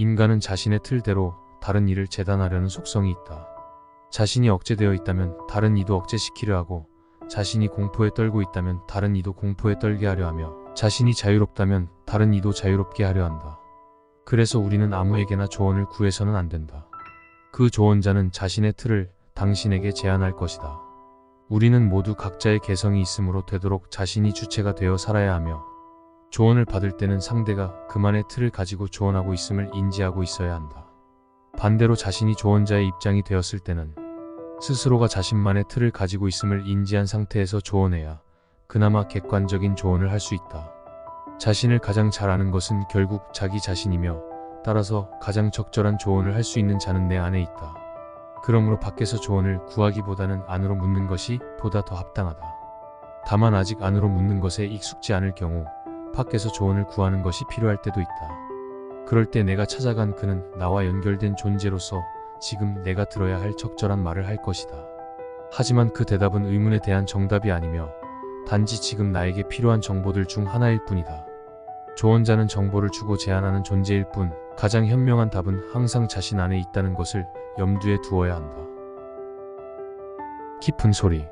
인간은 자신의 틀대로 다른 이를 재단하려는 속성이 있다. 자신이 억제되어 있다면 다른 이도 억제시키려 하고 자신이 공포에 떨고 있다면 다른 이도 공포에 떨게 하려 하며 자신이 자유롭다면 다른 이도 자유롭게 하려 한다. 그래서 우리는 아무에게나 조언을 구해서는 안 된다. 그 조언자는 자신의 틀을 당신에게 제안할 것이다. 우리는 모두 각자의 개성이 있으므로 되도록 자신이 주체가 되어 살아야 하며 조언을 받을 때는 상대가 그만의 틀을 가지고 조언하고 있음을 인지하고 있어야 한다. 반대로 자신이 조언자의 입장이 되었을 때는 스스로가 자신만의 틀을 가지고 있음을 인지한 상태에서 조언해야 그나마 객관적인 조언을 할 수 있다. 자신을 가장 잘 아는 것은 결국 자기 자신이며 따라서 가장 적절한 조언을 할 수 있는 자는 내 안에 있다. 그러므로 밖에서 조언을 구하기보다는 안으로 묻는 것이 보다 더 합당하다. 다만 아직 안으로 묻는 것에 익숙지 않을 경우 밖에서 조언을 구하는 것이 필요할 때도 있다. 그럴 때 내가 찾아간 그는 나와 연결된 존재로서 지금 내가 들어야 할 적절한 말을 할 것이다. 하지만 그 대답은 의문에 대한 정답이 아니며 단지 지금 나에게 필요한 정보들 중 하나일 뿐이다. 조언자는 정보를 주고 제안하는 존재일 뿐 가장 현명한 답은 항상 자신 안에 있다는 것을 염두에 두어야 한다. 깊은 소리